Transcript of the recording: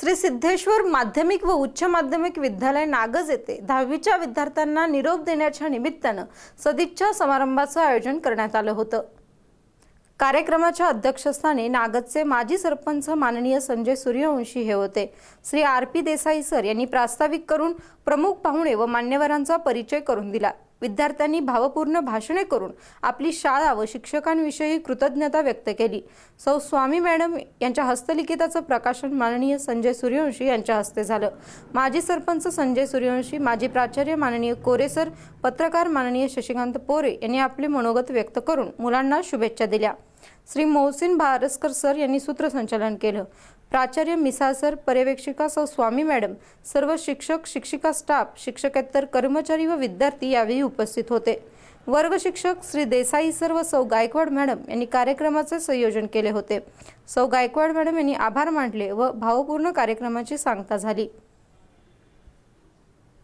श्री सिद्धेश्वर माध्यमिक व उच्च माध्यमिक विद्यालय नागज येथे दहावीच्या विद्यार्थ्यांना निरोप देण्याच्या निमित्तानं सदिच्छा समारंभाचं आयोजन करण्यात आलं होतं. कार्यक्रमाच्या अध्यक्षस्थानी नागदचे माजी सरपंच माननीय संजय सूर्यवंशी हे होते. Shri R P Desai sir यांनी प्रास्ताविक करून प्रमुख पाहुणे व मान्यवरांचा परिचय करून दिला. विद्यार्थ्यांनी भावपूर्ण भाषणे करून आपली शाळा व शिक्षकांविषयी कृतज्ञता व्यक्त केली. सौ स्वामी मॅडम यांच्या हस्तलिखिताचं प्रकाशन माननीय संजय सूर्यवंशी यांच्या हस्ते झालं. माजी सरपंच संजय सूर्यवंशी माजी प्राचार्य माननीय कोरे सर पत्रकार माननीय शशिकांत पोरे यांनी आपले मनोगत व्यक्त करून मुलांना शुभेच्छा दिल्या. श्री मोहसिन भारसकर सर यांनी सूत्रसंचालन केलं. प्राचार्य मिसा सर पर्यवेक्षिका सौ स्वामी मॅडम सर्व शिक्षक शिक्षिका स्टाफ शिक्षकेतर कर्मचारी व विद्यार्थी यावेळी उपस्थित होते. वर्ग शिक्षक श्री देसाई सर व सौ गायकवाड मॅडम यांनी कार्यक्रमाचे संयोजन केले होते. सौ गायकवाड मॅडम यांनी आभार मानले व भावपूर्ण कार्यक्रमाची सांगता झाली.